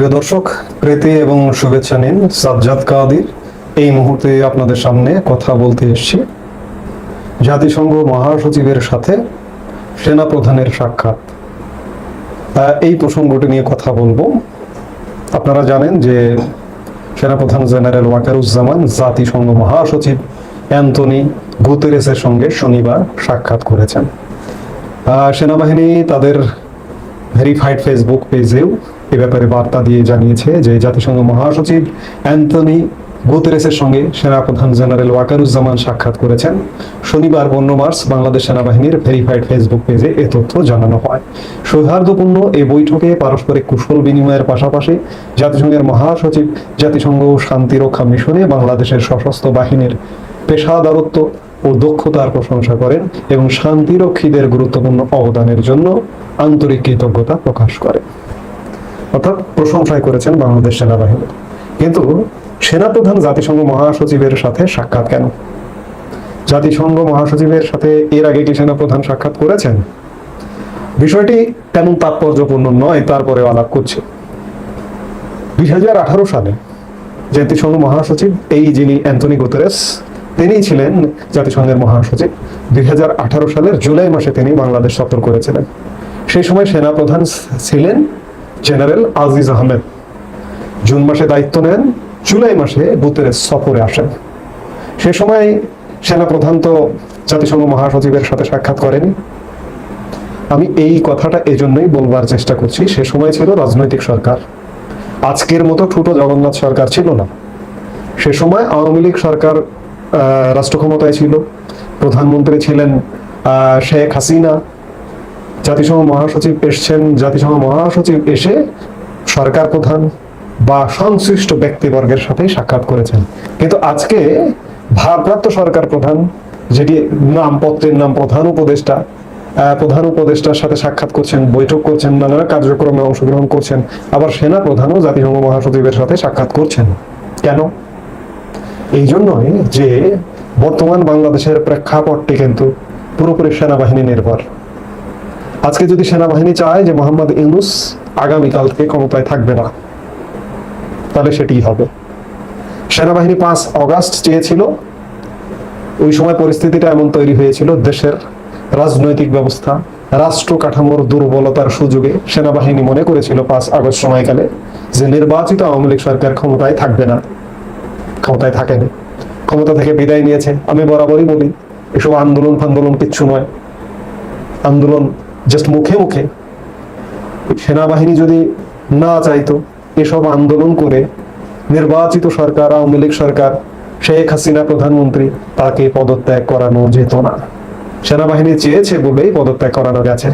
প্রিয় দর্শক, প্রীতি এবং শুভেচ্ছা নিন সাজ্জাদ কাদির। এই মুহূর্তে আপনাদের সামনে কথা বলতে এসেছি। জাতিসংঘ মহাসচিবের সাথে সেনা প্রধানের সাক্ষাৎ এই প্রসঙ্গটি নিয়ে কথা বলব। আপনারা জানেন যে সেনাপ্রধান জেনারেল ওয়াকারুজ্জামান জাতিসংঘ মহাসচিব অ্যান্টনি গুতেরেসের সঙ্গে শনিবার সাক্ষাৎ করেছেন। সেনাবাহিনী তাদের ভেরিফাইড ফেসবুক পেজেও এ ব্যাপারে বার্তা দিয়ে জানিয়েছে যে জাতিসংঘ মহাসচিব অ্যান্থনি গুতেরেসের সঙ্গে সেনাপ্রধান জেনারেল ওয়াকারুজ্জামান সাক্ষাৎ করেছেন। শনিবার পনেরো মার্চ বাংলাদেশ সেনাবাহিনীর ভেরিফাইড ফেসবুক পেজে এ তথ্য জানানো হয়। সৌহার্দ্যপূর্ণ এই বৈঠকে পারস্পরিক কুশল বিনিময়ের পাশাপাশি জাতিসংঘের মহাসচিব জাতিসংঘ শান্তিরক্ষা মিশনে বাংলাদেশের সশস্ত্র বাহিনীর পেশাদারত্ব ও দক্ষতার প্রশংসা করেন এবং শান্তিরক্ষীদের গুরুত্বপূর্ণ অবদানের জন্য আন্তরিক কৃতজ্ঞতা প্রকাশ করেন। অর্থাৎ প্রশংসাই করেছেন বাংলাদেশ সেনাবাহিনী। কিন্তু সেনাপ্রধান জাতিসংঘ মহাসচিবের সাথে সাক্ষাৎ কেন? জাতিসংঘ মহাসচিবের সাথে এর আগে কি সেনাপ্রধান সাক্ষাৎ করেছেন? বিষয়টি তেমন তাৎপর্যপূর্ণ নয় তারপরে আলাপ করছে। দুই সালে জাতিসংঘ মহাসচিব এই যিনি অ্যান্টনি গুতেরেস, তিনি ছিলেন জাতিসংঘের মহাসচিব। দুই হাজার আঠারো সালের জুলাই মাসে তিনি বাংলাদেশ সফর করেছিলেন। সেই সময় সেনাপ্রধান ছিলেন জেনারেল আজিজ আহমেদ জুন মাসে দায়িত্ব নেন, জুলাই মাসে গুতেরেস সফরে আসেন। সে সময় সেনাপ্রধান তো জাতিসংঘ মহাসচিবের সাথে সাক্ষাৎ করেনি। আমি এই কথাটা এজন্যই বলবার চেষ্টা করছি, সে সময় ছিল রাজনৈতিক সরকার। আজকের মতো ছোট জগন্নাথ সরকার ছিল না। সে সময় আওয়ামী লীগ সরকার রাষ্ট্র ক্ষমতায় ছিল। প্রধানমন্ত্রী ছিলেন শেখ হাসিনা। জাতিসংঘ মহাসচিব এসছেন। জাতিসংঘ মহাসচিব এসে সরকার প্রধান বা সংশ্লিষ্ট ব্যক্তিবর্গের সাথে সাক্ষাৎ করেছেন। কিন্তু আজকে ভারপ্রাপ্ত সরকার প্রধান, যেটি নাম পত্রের নাম প্রধান উপদেষ্টা প্রধান উপদেষ্টার সাথে সাক্ষাৎ করছেন, বৈঠক করছেন, নানা কার্যক্রমে অংশগ্রহণ করছেন, আবার সেনা প্রধানও জাতিসংঘ মহাসচিবের সাথে সাক্ষাৎ করছেন। কেন? এই জন্যই যে বর্তমান বাংলাদেশের প্রেক্ষাপটটি কিন্তু পুরোপুরি সেনাবাহিনী নির্ভর। আজকে যদি সেনাবাহিনী চায় যে মোহাম্মদ ইউনুস আগামীকাল থেকে ক্ষমতায় থাকবে না, তাহলে সেটি হবে। সেনাবাহিনী পাঁচ অগাস্ট চেয়েছিল, ওই সময় পরিস্থিতিটা এমন তৈরি হয়েছিল, দেশের রাজনৈতিক ব্যবস্থা, রাষ্ট্র কাঠামোর দুর্বলতার সুযোগে সেনাবাহিনী মনে করেছিল পাঁচ আগস্ট সময়কালে যে নির্বাচিত আওয়ামী লীগ সরকার ক্ষমতায় থাকবে না, ক্ষমতায় থাকেনি। ক্ষমতা থেকে বিদায় নিয়েছে। আমি বরাবরই বলি, এসব আন্দোলন ফান্দোলন কিচ্ছু নয়। আন্দোলন জাস্ট মুখে মুখে সেনাবাহিনী যদি না চাইতো এসব আন্দোলন করে নির্বাচিত সরকার, আওয়ামী লীগ সরকার, শেখ হাসিনা প্রধানমন্ত্রী তাকে পদত্যাগ করানো যেত না। সেনাবাহিনী চেয়েছে বলেই পদত্যাগ করানো গেছে।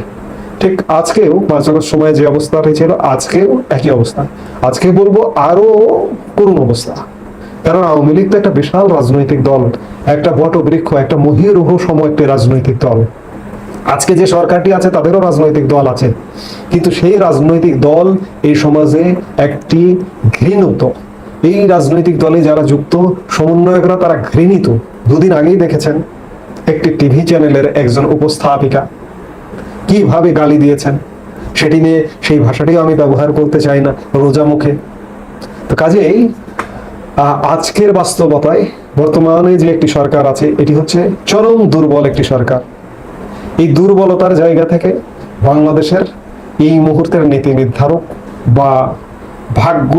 ঠিক আজকেও পাঁচ আগস্ট সময় যে অবস্থাটি ছিল, আজকেও একই অবস্থা। আজকে বলব আরও করুণ অবস্থা। কারণ আওয়ামী লীগ তো একটা বিশাল রাজনৈতিক দল, একটা বটবৃক্ষ, একটা মহিরুহ সম একটি রাজনৈতিক দল। আজকে যে সরকারটি আছে, তাদেরও রাজনৈতিক দল আছে। কিন্তু সেই রাজনৈতিক দল এই সমাজে একটি ঘৃণিত এই রাজনৈতিক দলে যারা যুক্ত, সমন্বয়করা তারা ঘৃণিত। দুদিন আগেই দেখেছেন একটি টিভি চ্যানেলের একজন উপস্থাপিকা কীভাবে গালি দিয়েছেন, সেটি নিয়ে সেই ভাষাটিও আমি ব্যবহার করতে চাই না রোজা মুখে। তো কাজেই আজকের বাস্তবতায় বর্তমানে যে একটি সরকার আছে, এটি হচ্ছে চরম দুর্বল একটি সরকার। এই দুর্বলতার জায়গা থেকে বাংলাদেশের এই মুহূর্তের নীতি নির্ধারক বা ভাগ্য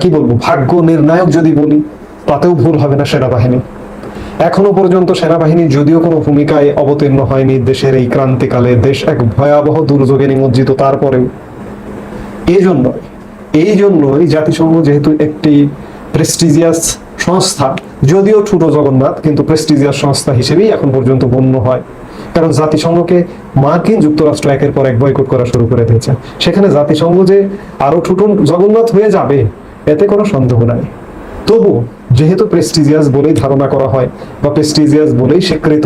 কি বলব, ভাগ্য নির্ণায়ক যদি বলি, তাতেও ভুল হবে না সেনাবাহিনী। এখনও পর্যন্ত সেনাবাহিনী যদিও কোনো ভূমিকায় অবতীর্ণ হয়নি দেশের এই ক্রান্তিকালে, দেশ এক ভয়াবহ দুর্যোগে নিমজ্জিত তারপরেও। এই জন্যই এই জন্যই জাতিসংঘ যেহেতু একটি প্রেস্টিজিয়াস সংস্থা, যদিও ছোট জগন্নাথ, কিন্তু প্রেস্টিজিয়াস সংস্থা হিসেবেই এখন পর্যন্ত গণ্য হয়। কারণ জাতিসংঘকে মার্কিন যুক্তরাষ্ট্র একের পর এক বয়কট করা শুরু করে দিয়েছে। সেখানে জাতিসংঘ যে আরও ছোট জগন্নাথ হয়ে যাবে, এতে কোনো সন্দেহ নাই। তবু যেহেতু প্রেস্টিজিয়াস বলেই ধারণা করা হয়, বা প্রেস্টিজিয়াস বলেই স্বীকৃত,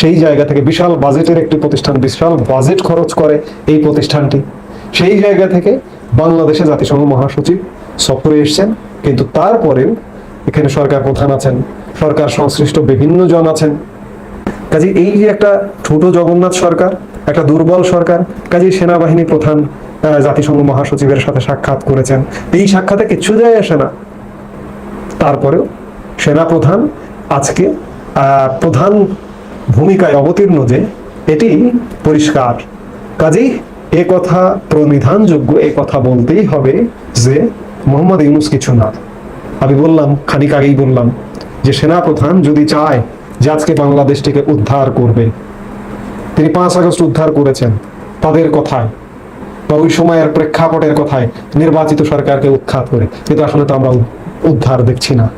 সেই জায়গা থেকে বিশাল বাজেটের একটি প্রতিষ্ঠান, বিশাল বাজেট খরচ করে এই প্রতিষ্ঠানটি। সেই জায়গা থেকে বাংলাদেশে জাতিসংঘ মহাসচিব সফরে এসছেন, কিন্তু তারপরেও এখানে সরকার প্রধান আছেন, সরকার সংশ্লিষ্ট বিভিন্ন জন আছেন কাজে এই যে একটা ছোট জগন্নাথ সরকার, একটা দুর্বল সরকার, কাজে সেনাবাহিনী প্রধান জাতিসংঘ মহাসচিবের সাথে সাক্ষাৎ করেছেন। এই সাক্ষাতে কিচ্ছু যায় আসে না। তারপরেও সেনাপ্রধান আজকে প্রধান ভূমিকায় অবতীর্ণ যে, এটি পরিষ্কার। কাজেই এ কথা প্রনিধানযোগ্য এ কথা বলতেই হবে যে, মোহাম্মদ ইউনুস কিছু না। আমি বললাম, খানিক আগেই বললাম যে সেনাপ্রধান যদি চায় যে আজকে বাংলাদেশটিকে উদ্ধার করবে। তিনি পাঁচ আগস্ট উদ্ধার করেছেন তাদের কথায় বা ওই সময়ের প্রেক্ষাপটের কথায় নির্বাচিত সরকারকে উৎখাত করে। কিন্তু আসলে তো আমরা উদ্ধার দেখছি না।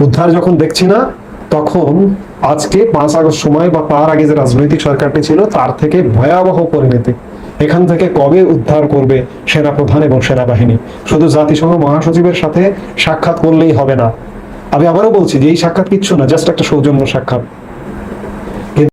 উদ্ধার যখন দেখছি না, তখন আজকে পাঁচ আগস্ট সময় বা তার আগে যে রাজনৈতিক সরকারটি ছিল, তার থেকে ভয়াবহ পরিণতি। এখান থেকে কবে উদ্ধার করবে সেনাপ্রধান এবং সেনাবাহিনী? শুধু জাতিসংঘ মহাসচিবের সাথে সাক্ষাৎ করলেই হবে না। আমি আবারও বলছি যে এই সাক্ষাৎ কিচ্ছু না জাস্ট একটা সৌজন্য সাক্ষাৎ।